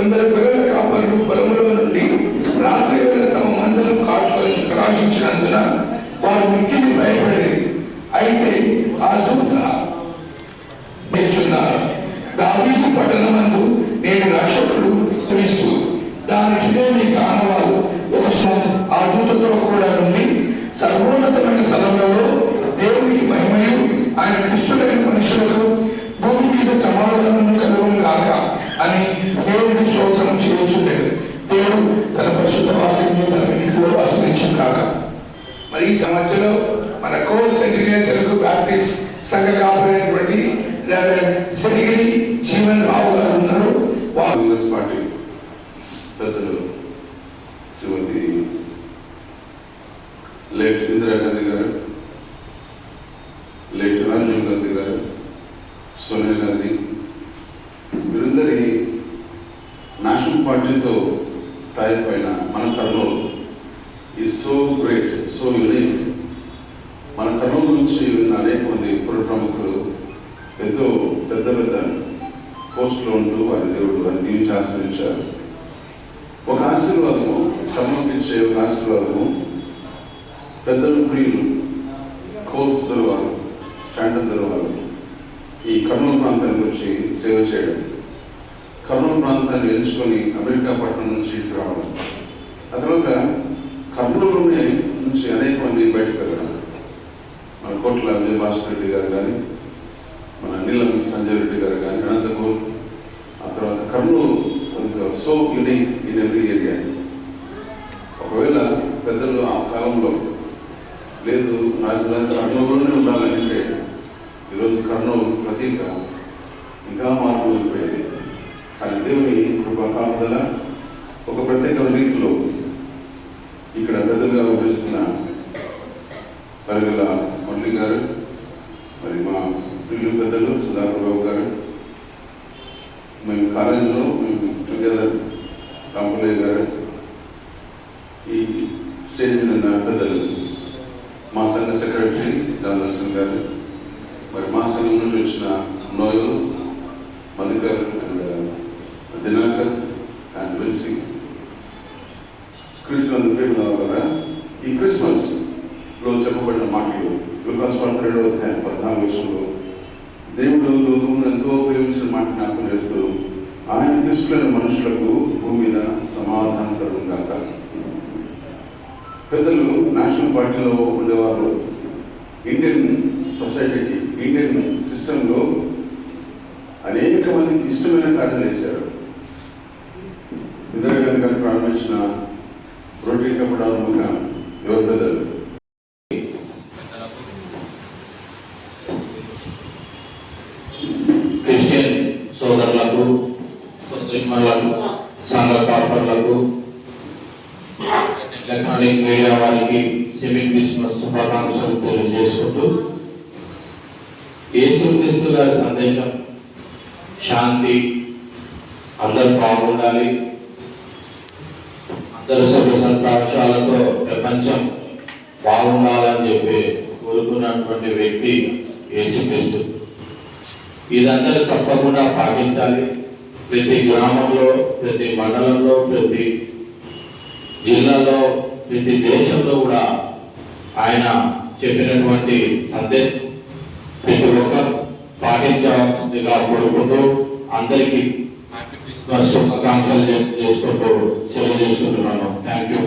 కొందరు గొర్రెల కాపరులు పొలంలో నుండి రాత్రి వేళ తమ మందలు కాచుకొని ప్రకాశించినందున వారు మిక్కిలి భయపడి అయితే ఆ దూత తెచ్చున్నారు దావీదు పట్టణమందు నేను రక్షకుడు క్రీస్తు. దానికి ఇదే మీ కానవాలు ఒక సం- ఆ దూతతో కూడా నుండి సర్వోన్నతమైన స్థలంలో దేవునికి మహిమయు ఆయన క్రిస్తుడైన మనుషులకు భూమి మీద సమాధానం కలుగును గాక అని దేవుని స్తోత్రం చేయుచుండేది దేవుడు తన పరిశుద్ధ వాక్యం తన వెనుకలో ఆశ్రయించం కాక మరి ఈ సమస్యలో మన కోర్ సెంట్రిగా తెలుగు బ్యాప్టిస్ట్ సంఘ కాపాడేటువంటి రెవరెండ్ జీవన్ రావు గారు ఉన్నారు. కాంగ్రెస్ పార్టీ పెద్దలు శ్రీమతి లేట్ ఇందిరాగాంధీ గారు లేట్ రాజీవ్ గాంధీ గారు సోనియా గాంధీ నేషనల్ పార్టీతో టైప్ అయిన మన కర్నూలు ఈ సో గ్రేట్ సో యునిక్ మన కర్నూలు గురించి విన్న అనేక మంది పుర ప్రముఖులు ఎంతో పెద్ద పెద్ద పోస్టులో ఉంటూ వారి దేవుడు వారి దీవించి ఆశ్రయించారు ఒక ఆశీర్వాదము కర్మకి ఇచ్చే ఒక ఆశీర్వాదము. పెద్దలు ప్రియులు కోల్స్ దొరవారు స్టాండర్డ్ దొరవారు ఈ కర్నూలు ప్రాంతానికి వచ్చి సేవ చేయడం. కర్నూలు ప్రాంతాన్ని ఎంచుకొని అమెరికా పట్టణం నుంచి ఇటు రావడం. ఆ తర్వాత కర్నూలులోనే నుంచి అనేక మంది బయటకు వెళ్ళాలి మన కోట్ల విజయభాస్కర్ రెడ్డి గారు కానీ మన నీలం సంజయ్ రెడ్డి గారు కానీ అనంతపూర్ ఆ తర్వాత Kurnool so unique in every area ఒకవేళ పెద్దలు ఆ కాలంలో లేదు రాజధాని కర్నూలులోనే ఉండాలంటే ఈరోజు కర్నూలు ప్రతీక ఇంకా మార్పు వెళ్ళిపోయింది అది దేవుని కృప కాపుదల. ఒక ప్రత్యేక రీతిలో ఇక్కడ పెద్దలుగా వివరిస్తున్న పరిగల మురళి గారు మరి మా పిల్లలు పెద్దలు సుధాకర్ బాబు గారు. మేము కాలేజీలో మేము టుగెదర్ రాంపులయ్య గారు. ఈ స్టేజ్ మీద ఉన్న పెద్దలు మా సంఘ సెక్రటరీ జానల్సన్ గారు. మరి మా సంఘం నుండి వచ్చిన నోయలు ఈ క్రిస్మస్లో చెప్పబడిన మాటలు లూకాస్ వార్త రెండవ అధ్యాయం పద్నాలుగు విషయంలో దేవుడు లోకమును ఎంతో ఉపయోగించిన మాట జ్ఞాపకం చేస్తూ ఆయన క్రిస్తులైన మనుషులకు భూమి మీద సమాధానం కలుగుగాక పెద్దలు నేషనల్ పార్టీలో ఉండేవారు. ఇండియన్ సొసైటీకి ఇండియన్ సిస్టంలో అనేక మందికి ఇష్టమైన కార్యం చేశారు. ఇందిరాగాంధీ గారు ప్రారంభించిన రోటరీ కపడాలు ఎవరు పెద్దలు క్రిస్టియన్ సోదరులకు ముస్లింలకు సంఘ కార్పొరేట్లకు ఎలక్ట్రానిక్ మీడియా వారికి క్రిస్మస్ శుభాకాంక్షలు తెలియజేసుకుంటూ యేసుక్రీస్తు గారి సందేశం శాంతి అందరూ బాగుండాలి. అందరూ సభ సంతోషాలతో ప్రపంచం బాగుండాలని చెప్పి కోరుకున్నటువంటి వ్యక్తి యేసుక్రీస్తు. ఇదంతా తప్పకుండా పాటించాలి. ప్రతి గ్రామంలో ప్రతి మండలంలో ప్రతి జిల్లాలో ప్రతి దేశంలో కూడా ఆయన చెప్పినటువంటి సందేశం ప్రతి ఒక్కరు పాటించవలసిందిగా కోరుకుంటూ అందరికీ శుభాకాంక్షలు చేసుకుంటూ సెలవు చేసుకుంటున్నాను. Thank you